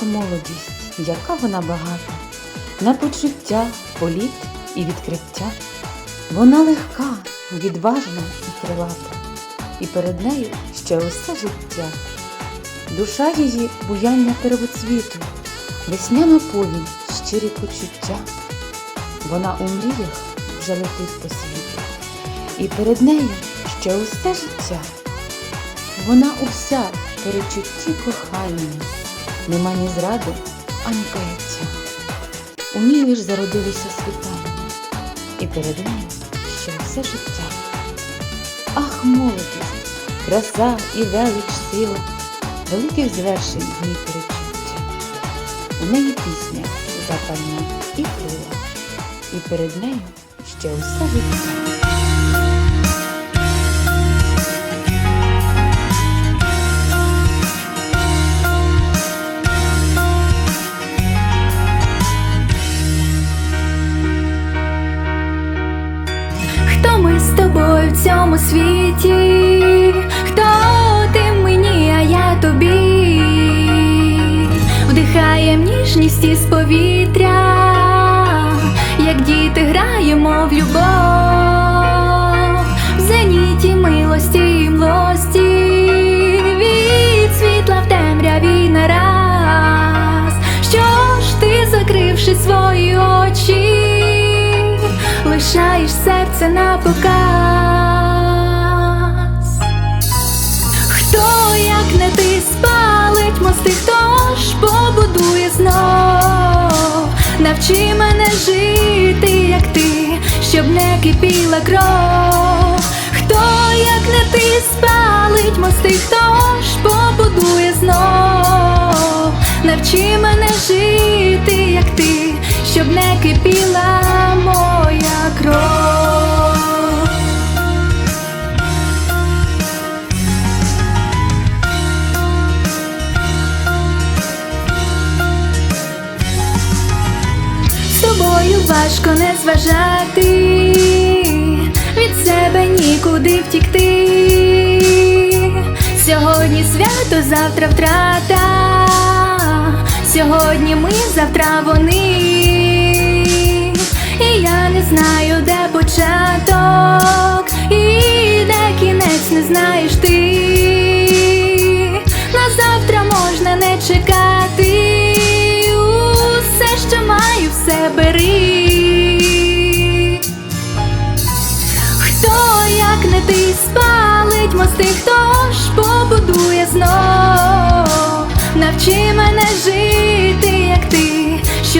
Ах, молодість, яка вона багата, на почуття, політ і відкриття. Вона легка, відважна і крилата, і перед нею ще усе життя. Душа її буяння первоцвіту, весняна повінь, щирі почуття. Вона у мріях вже летить по світу, і перед нею ще усе життя. Вона уся в перечутті кохання, нема ні зради, ані каяття. У ній лиш зародилися світання, і перед нею ще все життя. Ах, молодість, краса і велич сила, великих звершень в ній перечуття. У неї пісня запальна і крила, і перед нею ще усе життя. Ми з тобою в цьому світі? Хто ти мені, а я тобі? Вдихаєм ніжність із повітря, як діти граємо в любов, лишаєш серце на показ. Хто, як не ти, спалить мости, хто ж побудує знов? Навчи мене жити, як ти, щоб не кипіла кров. Хто, як не ти, спалить мости, хто ж побудує знов? Навчи мене жити, як ти, щоб не кипіла важко не зважати, від себе нікуди втікти. Сьогодні свято, завтра втрата. Сьогодні ми, завтра вони. І я не знаю, де початок, і де кінець не знаєш ти.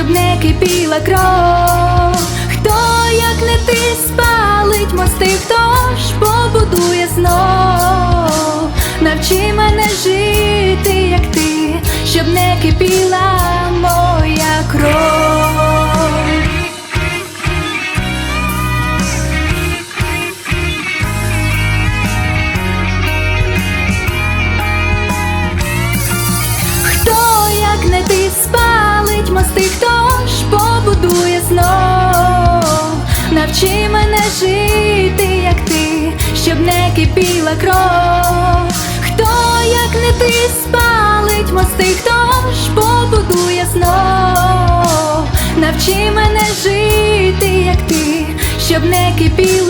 Щоб не кипіла кров. Хто, як не ти, спалить мости, хто ж побудує знов? Навчи мене жити, як ти, щоб не кипіла моя кров. закипіла кров, хто як не ти спалить мости, хто ж побудує знов, навчи мене жити, як ти, щоб не кипіло.